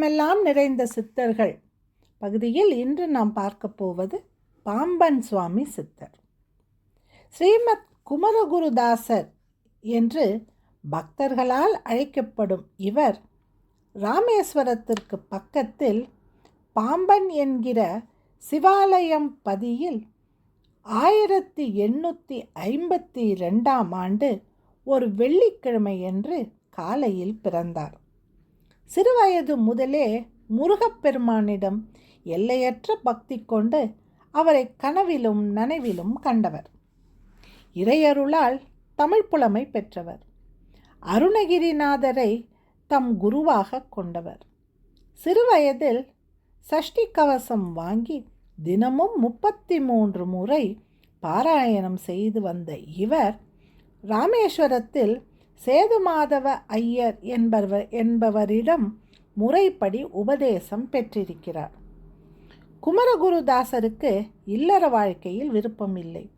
உலகமெல்லாம் நிறைந்த சித்தர்கள். பகுதியில் இன்று நாம் பார்க்க போவது பாம்பன் சுவாமி சித்தர். ஸ்ரீமத் குமரகுருதாசர் என்று பக்தர்களால் அழைக்கப்படும் இவர் ராமேஸ்வரத்திற்கு பக்கத்தில் பாம்பன் என்கிற சிவாலயம் பதியில் ஆயிரத்தி எண்ணூற்றி ஐம்பத்தி ரெண்டாம் ஆண்டு ஒரு வெள்ளிக்கிழமையன்று காலையில் பிறந்தார். சிறுவயது முதலே முருகப்பெருமானிடம் எல்லையற்ற பக்தி கொண்டு அவரை கனவிலும் நனவிலும் கண்டவர். இறையருளால் தமிழ் புலமை பெற்றவர். அருணகிரிநாதரை தம் குருவாக கொண்டவர். சிறுவயதில் சஷ்டி கவசம் வாங்கி தினமும் முப்பத்தி மூன்று முறை பாராயணம் செய்து வந்த இவர் ராமேஸ்வரத்தில் சேதுமாதவ ஐயர் என்பவர் என்பவரிடம் முறைப்படி உபதேசம் பெற்றிருக்கிறார். குமரகுருதாசருக்கு இல்லற வாழ்க்கையில் விருப்பமில்லை.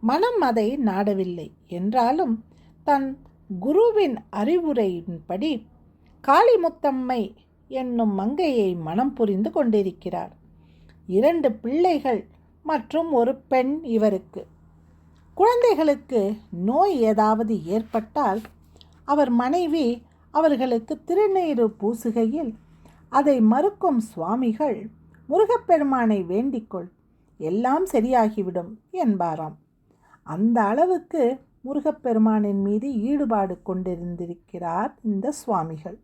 மனம் அதை நாடவில்லை. என்றாலும் தன் குருவின் அறிவுரையின்படி காளிமுத்தம்மை என்னும் மங்கையை மனம் புரிந்து கொண்டிருக்கிறார். இரண்டு பிள்ளைகள் மற்றும் ஒரு பெண் இவருக்கு. குழந்தைகளுக்கு நோய் ஏதாவது ஏற்பட்டால் அவர் மனைவி அவர்களுக்கு திருநீறு பூசுகையில் அதை மறுக்கும் சுவாமிகள் முருகப்பெருமானை வேண்டிக்கொள் எல்லாம் சரியாகிவிடும் என்பாராம். அந்த அளவுக்கு முருகப்பெருமானின் மீது ஈடுபாடு கொண்டிருந்திருக்கிறார் இந்த சுவாமிகள்.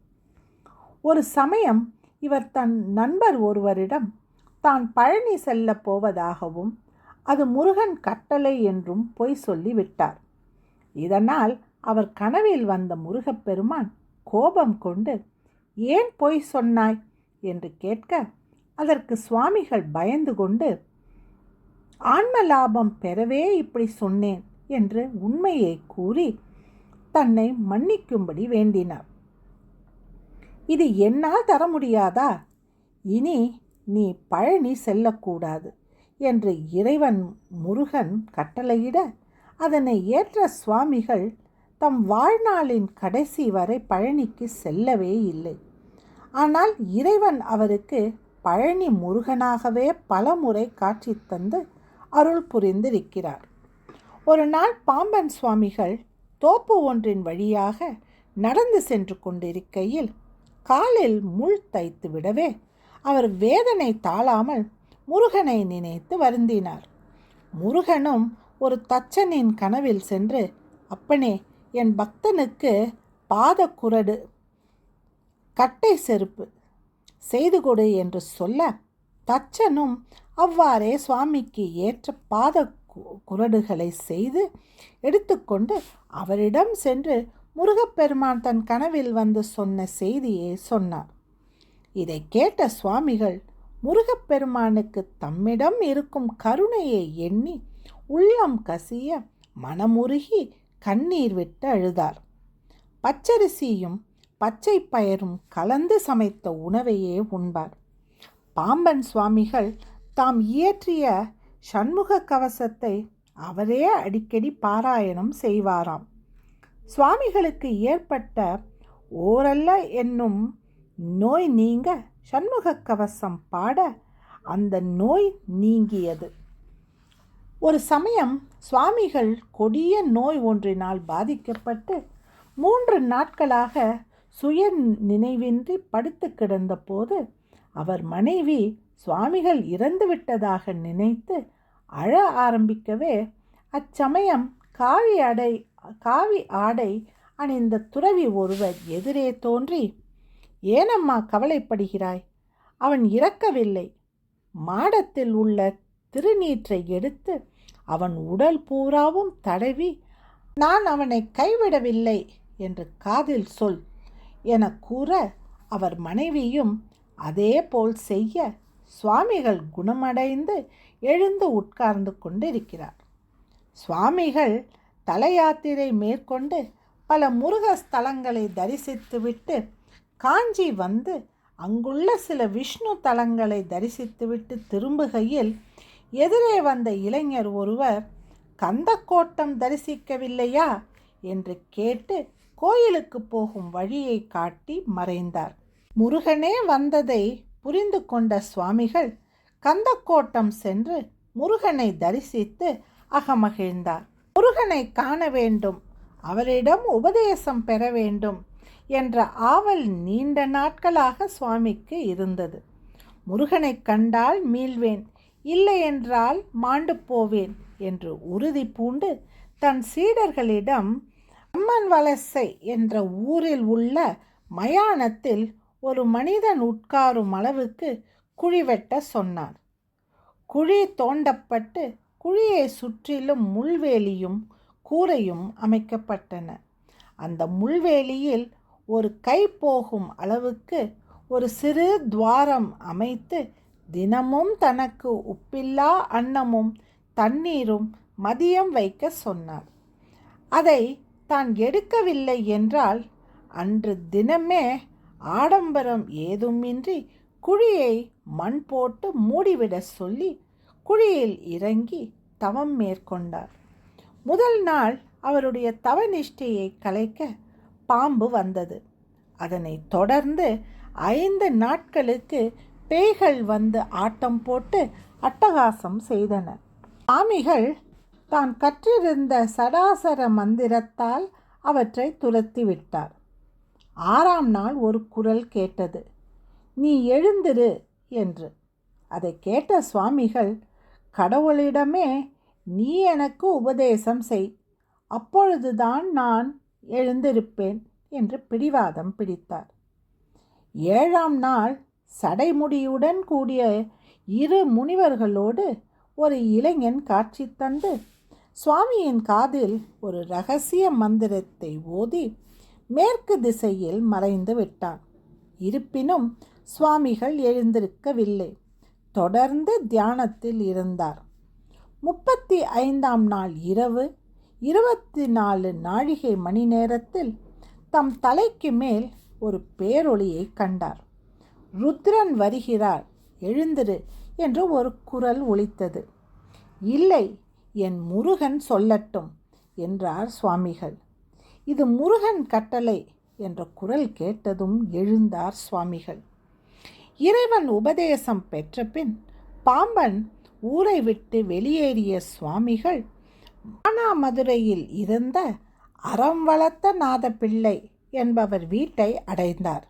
ஒரு சமயம் இவர் தன் நண்பர் ஒருவரிடம் தான் பழனி செல்லப் போவதாகவும் அது முருகன் கட்டளை என்றும் பொய் சொல்லி விட்டார் இதனால் அவர் கனவில் வந்த முருகப்பெருமான் கோபம் கொண்டு ஏன் பொய் சொன்னாய்? என்று கேட்க அதற்கு சுவாமிகள் பயந்து கொண்டு ஆன்ம லாபம் பெறவே இப்படி சொன்னேன் என்று உண்மையை கூறி தன்னை மன்னிக்கும்படி வேண்டினார். இது என்னால் தர முடியாதா? இனி நீ பழனி செல்லக்கூடாது. என்று இறைவன் முருகன் கட்டளையிட அதனை ஏற்ற சுவாமிகள் தம் வாழ்நாளின் கடைசி வரை பழனிக்கு செல்லவே இல்லை. ஆனால் இறைவன் அவருக்கு பழனி முருகனாகவே பலமுறை காட்சி தந்து அருள் புரிந்திருக்கிறார். ஒரு நாள் பாம்பன் சுவாமிகள் தோப்பு ஒன்றின் வழியாக நடந்து சென்று கொண்டிருக்கையில் காலில் முள் தைத்து விடவே அவர் வேதனை தாழாமல் முருகனை நினைத்து வருந்தினார். முருகனும் ஒரு தச்சனின் கனவில் சென்று அப்பனே என் பக்தனுக்கு பாத குரடு கட்டை செருப்பு செய்து கொடு என்று சொல்ல தச்சனும் அவ்வாறே சுவாமிக்கு ஏற்ற பாத குரடுகளை செய்து எடுத்துக்கொண்டு அவரிடம் சென்று முருகப்பெருமான் தன் கனவில் வந்து சொன்ன செய்தியை சொன்னார். இதை கேட்ட சுவாமிகள் முருகப்பெருமானுக்கு தம்மிடம் இருக்கும் கருணையை எண்ணி உள்ளம் கசிய மனமுருகி கண்ணீர் விட்டு அழுதார். பச்சரிசியும் பச்சை பயரும் கலந்து சமைத்த உணவையே உண்பார். பாம்பன் சுவாமிகள் தாம் இயற்றிய சண்முக கவசத்தை அவரே அடிக்கடி பாராயணம் செய்வாராம். சுவாமிகளுக்கு ஏற்பட்ட ஓரல்ல என்னும் நோய் நீங்க சண்முக கவசம் பாட அந்த நோய் நீங்கியது. ஒரு சமயம் சுவாமிகள் கொடிய நோய் ஒன்றினால் பாதிக்கப்பட்டு மூன்று நாட்களாக சுய நினைவின்றி படுத்து கிடந்தபோது அவர் மனைவி சுவாமிகள் இறந்துவிட்டதாக நினைத்து அழ ஆரம்பிக்கவே அச்சமயம் காவி அடை காவி ஆடை அணிந்த துறவி ஒருவர் எதிரே தோன்றி ஏனம்மா கவலைப்படுகிறாய்? அவன் இறக்கவில்லை. மாடத்தில் உள்ள திருநீற்றை எடுத்து அவன் உடல் பூராவும் தடவி நான் அவனை கைவிடவில்லை என்று காதில் சொல் என கூற அவர் மனைவியும் அதே போல் செய்ய சுவாமிகள் குணமடைந்து எழுந்து உட்கார்ந்து கொண்டிருக்கிறார். சுவாமிகள் தல யாத்திரை மேற்கொண்டு பல முருக ஸ்தலங்களை தரிசித்துவிட்டு காஞ்சி வந்து அங்குள்ள சில விஷ்ணு தலங்களை தரிசித்துவிட்டு திரும்புகையில் எதிரே வந்த இளைஞர் ஒருவர் கந்தக்கோட்டம் தரிசிக்கவில்லையா? என்று கேட்டு கோயிலுக்கு போகும் வழியை காட்டி மறைந்தார். முருகனே வந்ததை புரிந்து கொண்ட சுவாமிகள் கந்தக்கோட்டம் சென்று முருகனை தரிசித்து அகமகிழ்ந்தார். முருகனை காண வேண்டும். அவரிடம் உபதேசம் பெற வேண்டும். என்ற ஆவல் நீண்ட நாட்களாக சுவாமிக்கு இருந்தது. முருகனை கண்டால் மீள்வேன் இல்லை என்றால் மாண்டு போவேன் என்று உறுதி பூண்டு தன் சீடர்களிடம் அம்மன் வலசை என்ற ஊரில் உள்ள மயானத்தில் ஒரு மனிதன் உட்காரும் அளவுக்கு குழி வெட்ட சொன்னார். குழி தோண்டப்பட்டு குழியை சுற்றிலும் முள்வேலியும் கூரையும் அமைக்கப்பட்டன. அந்த முள்வேலியில் ஒரு கை போகும் அளவுக்கு ஒரு சிறு துவாரம் அமைத்து தினமும் தனக்கு உப்பில்லா அன்னமும் தண்ணீரும் மதியம் வைக்க சொன்னார். அதை தான் எடுக்கவில்லை என்றால் அன்று தினமே ஆடம்பரம் ஏதுமின்றி குழியை மண் போட்டு மூடிவிட சொல்லி குழியில் இறங்கி தவம் மேற்கொண்டார். முதல் நாள் அவருடைய தவ நிஷ்டையை கலைக்க பாம்பு வந்தது. அதனை தொடர்ந்து ஐந்து நாட்களுக்கு பேய்கள் வந்து ஆட்டம் போட்டு அட்டகாசம் செய்தன. ஆமிகள் தான் கற்றிருந்த சடாசர மந்திரத்தால் அவற்றை துரத்தி விட்டார். ஆறாம் நாள் ஒரு குரல் கேட்டது. நீ எழுந்திரு என்று. அதை கேட்ட சுவாமிகள் கடவுளிடமே நீ எனக்கு உபதேசம் செய். அப்பொழுதுதான் நான் எழுந்திருப்பேன் என்று பிடிவாதம் பிடித்தார். ஏழாம் நாள் சடைமுடியுடன் கூடிய இரு முனிவர்களோடு ஒரு இளைஞன் காட்சி தந்து சுவாமியின் காதில் ஒரு ரகசிய மந்திரத்தை ஓதி மேற்கு திசையில் மறைந்து விட்டான். இருப்பினும் சுவாமிகள் எழுந்திருக்கவில்லை. தொடர்ந்து தியானத்தில் இருந்தார். முப்பத்தி ஐந்தாம் நாள் இரவு இருபத்தி நாலு நாழிகை மணி நேரத்தில் தம் தலைக்கு மேல் ஒரு பேரொளியை கண்டார். ருத்ரன் வருகிறார் எழுந்திரு என்று ஒரு குரல் ஒலித்தது. இல்லை என் முருகன் சொல்லட்டும் என்றார் சுவாமிகள். இது முருகன் கட்டளை என்ற குரல் கேட்டதும் எழுந்தார் சுவாமிகள். இறைவன் உபதேசம் பெற்ற பின் பாம்பன் ஊரை விட்டு வெளியேறிய சுவாமிகள் மானாமதுரையில் இருந்த அறம் வளர்த்த நாத பிள்ளை என்பவர் வீட்டை அடைந்தார்.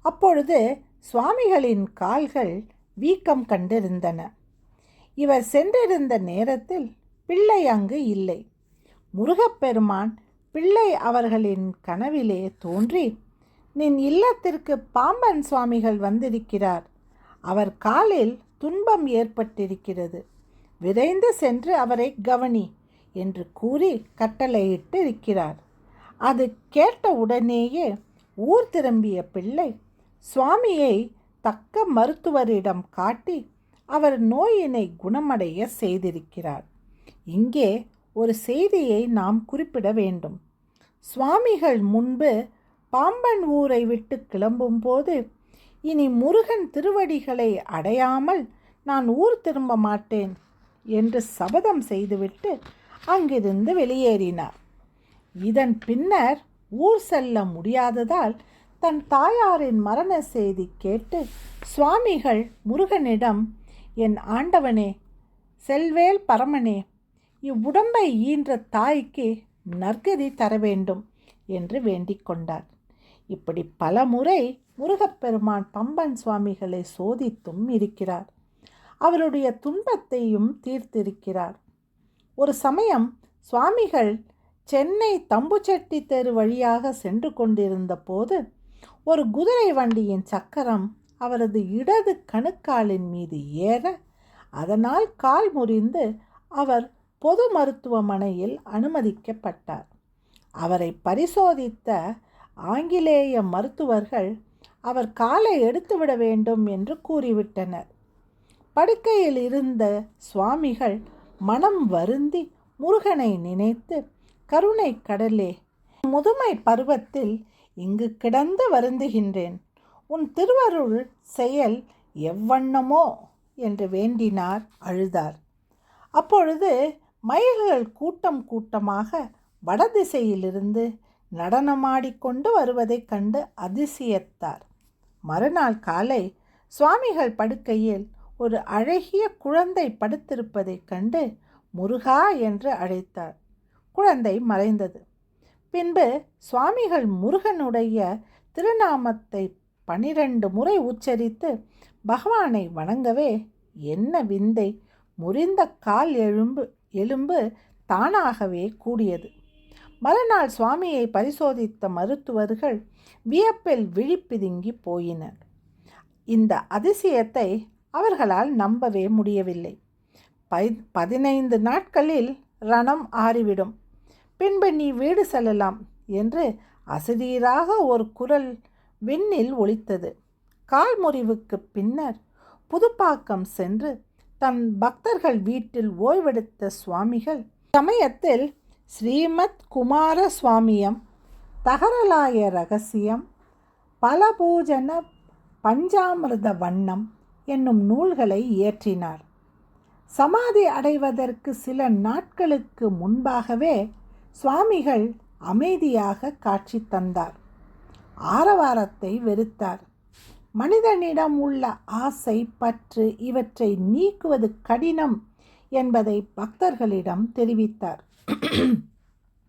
அப்பொழுது சுவாமிகளின் கால்கள் வீக்கம் கண்டிருந்தன. இவர் சென்றிருந்த நேரத்தில் பிள்ளை அங்கு இல்லை. முருகப்பெருமான் பிள்ளை அவர்களின் கனவிலே தோன்றி நின் இல்லத்திற்கு பாம்பன் சுவாமிகள் வந்திருக்கிறார். அவர் காலில் துன்பம் ஏற்பட்டிருக்கிறது. விரைந்து சென்று அவரை கவனி. என்று கூறி கட்டளையிட்டு இருக்கிறார். அது கேட்ட உடனேயே ஊர் திரும்பிய பிள்ளை சுவாமியை தக்க மருத்துவரிடம் காட்டி அவர் நோயினை குணமடைய செய்திருக்கிறார். இங்கே ஒரு செய்தியை நாம் குறிப்பிட வேண்டும். சுவாமிகள் முன்பு பாம்பன் ஊரை விட்டு கிளம்பும்போது இனி முருகன் திருவடிகளை அடையாமல் நான் ஊர் திரும்ப மாட்டேன் என்று சபதம் செய்துவிட்டு அங்கிருந்து வெளியேறினார். இதன் பின்னர் ஊர் செல்ல முடியாததால் தன் தாயாரின் மரண செய்தி கேட்டு சுவாமிகள் முருகனிடம் என் ஆண்டவனே செல்வேல் பரமனே இவ்வுடம்பை ஈன்ற தாய்க்கு நற்கதி தர வேண்டும் என்று வேண்டிக் கொண்டார். இப்படி பல முறை முருகப்பெருமான் பம்பன் சுவாமிகளை சோதித்தும் இருக்கிறார். அவருடைய துன்பத்தையும் தீர்த்திருக்கிறார். ஒரு சமயம் சுவாமிகள் சென்னை தம்புச்செட்டி தெரு வழியாக சென்று கொண்டிருந்த போது ஒரு குதிரை வண்டியின் சக்கரம் அவரது இடது கணுக்காலின் மீது ஏற அதனால் கால் முறிந்து அவர் பொது மருத்துவமனையில் அனுமதிக்கப்பட்டார். அவரை பரிசோதித்த ஆங்கிலேய மருத்துவர்கள் அவர் காலை எடுத்துவிட வேண்டும் என்று கூறிவிட்டனர். படுக்கையில் இருந்த சுவாமிகள் மனம் வருந்தி முருகனை நினைத்து கருணை கடலே முதுமை பருவத்தில் இங்கு கிடந்து வருந்துகின்றேன். உன் திருவருள் செயல் எவ்வண்ணமோ? என்று வேண்டினார் அழுதார். அப்பொழுது மயில்கள் கூட்டம் கூட்டமாக வடதிசையிலிருந்து நடனமாடிக்கொண்டு வருவதைக் கண்டு அதிசயத்தார். மறுநாள் காலை சுவாமிகள் படுக்கையில் ஒரு அழகிய குழந்தை படுத்திருப்பதைக் கண்டு முருகா என்று அழைத்தார். குழந்தை மறைந்தது. பின்பு சுவாமிகள் முருகனுடைய திருநாமத்தை பனிரெண்டு முறை உச்சரித்து பகவானை வணங்கவே என்ன விந்தை? முறிந்த கால் எலும்பு எலும்பு தானாகவே கூடியது. மறுநாள் சுவாமியை பரிசோதித்த மருத்துவர்கள் வியப்பில் விழிப்பிதுங்கி போயினர். இந்த அதிசயத்தை அவர்களால் நம்பவே முடியவில்லை. பை பதினைந்து நாட்களில் ரணம் ஆறிவிடும். பின்பு நீ வீடு செல்லலாம் என்று அசதீராக ஒரு குரல் விண்ணில் ஒலித்தது. கால் முறிவுக்கு பின்னர் புதுப்பாக்கம் சென்று தன் பக்தர்கள் வீட்டில் ஓய்வெடுத்த சுவாமிகள் சமயத்தில் ஸ்ரீமத் குமார சுவாமியம் தகரலாய ரகசியம் பலபூஜன பஞ்சாமிர்த வண்ணம் என்னும் நூல்களை இயற்றினார். சமாதி அடைவதற்கு சில நாட்களுக்கு முன்பாகவே சுவாமிகள் அமைதியாக காட்சி தந்தார். ஆரவாரத்தை வெறுத்தார். மனிதனிடம் உள்ள ஆசை பற்று இவற்றை நீக்குவது கடினம் என்பதை பக்தர்களிடம் தெரிவித்தார்.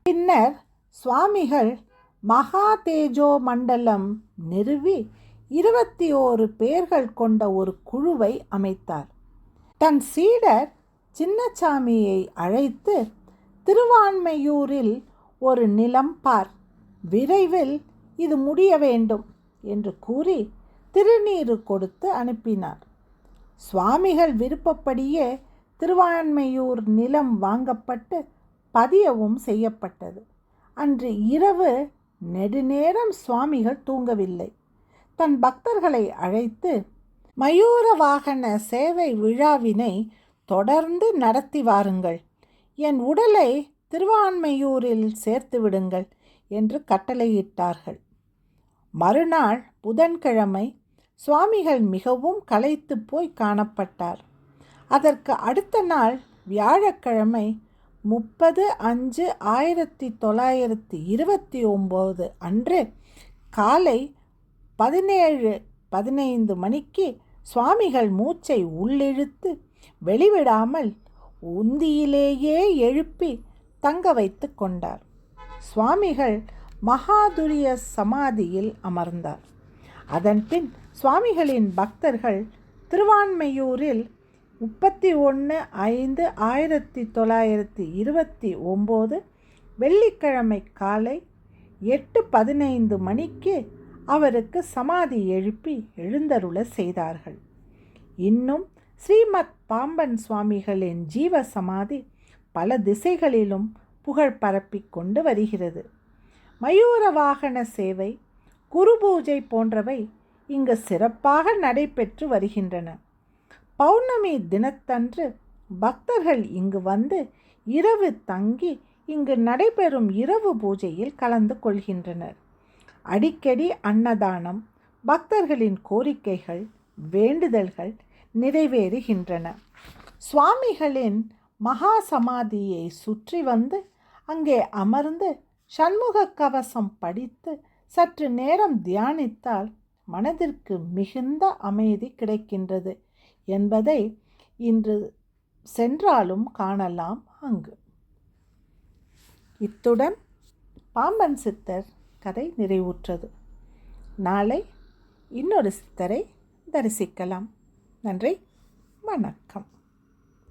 பின்னர் சுவாமிகள் மகா தேஜோ மண்டலம் நிறுவி இருபத்தி ஓரு பேர்கள் கொண்ட ஒரு குழுவை அமைத்தார். தன் சீடர் சின்னசாமியை அழைத்து திருவான்மையூரில் ஒரு நிலம் பார் விரைவில் இது முடிய வேண்டும் என்று கூறி திருநீறு கொடுத்து அனுப்பினார். சுவாமிகள் விருப்பப்படியே திருவான்மையூர் நிலம் வாங்கப்பட்டு பதியவும் செய்யப்பட்டது. அன்று இரவு நெடுநேரம் சுவாமிகள் தூங்கவில்லை. தன் பக்தர்களை அழைத்து மயூர வாகன சேவை விழாவினை தொடர்ந்து நடத்தி வாருங்கள். என் உடலை திருவான்மையூரில் சேர்த்து விடுங்கள் என்று கட்டளையிட்டார்கள். மறுநாள் புதன்கிழமை சுவாமிகள் மிகவும் களைத்து போய் காணப்பட்டார். அதற்கு அடுத்த நாள் வியாழக்கிழமை முப்பது அஞ்சு ஆயிரத்தி தொள்ளாயிரத்தி இருபத்தி ஒம்பது அன்று காலை பதினேழு பதினைந்து மணிக்கு சுவாமிகள் மூச்சை உள்ளிழுத்து வெளிவிடாமல் உந்தியிலேயே எழுப்பி தங்க வைத்து கொண்டார். சுவாமிகள் மகாதுரிய சமாதியில் அமர்ந்தார். அதன்பின் சுவாமிகளின் பக்தர்கள் திருவான்மையூரில் முப்பத்தி ஒன்று ஐந்து ஆயிரத்தி தொள்ளாயிரத்தி இருபத்தி ஒம்பது வெள்ளிக்கிழமை காலை எட்டு பதினைந்து மணிக்கு அவருக்கு சமாதி எழுப்பி எழுந்தருள செய்தார்கள். இன்னும் ஸ்ரீமத் பாம்பன் சுவாமிகளின் ஜீவ சமாதி பல திசைகளிலும் புகழ் பரப்பிக் கொண்டு வருகிறது. மயூர வாகன சேவை குரு பூஜை போன்றவை இங்கு சிறப்பாக நடைபெற்று வருகின்றன. பௌர்ணமி தினத்தன்று பக்தர்கள் இங்கு வந்து இரவு தங்கி இங்கு நடைபெறும் இரவு பூஜையில் கலந்து கொள்கின்றனர். அடிக்கடி அன்னதானம் பக்தர்களின் கோரிக்கைகள் வேண்டுதல்கள் நிறைவேறுகின்றன. சுவாமிகளின் மகா சமாதியை சுற்றி வந்து அங்கே அமர்ந்து சண்முக கவசம் படித்து சற்று நேரம் தியானித்தால் மனதிற்கு மிகுந்த அமைதி கிடைக்கின்றது என்பதை இன்று சென்றாலும் காணலாம் அங்கு. இத்துடன் பாம்பன் சித்தர் கதை நிறைவுற்றது. நாளை இன்னொரு சித்தரை தரிசிக்கலாம். நன்றி வணக்கம்.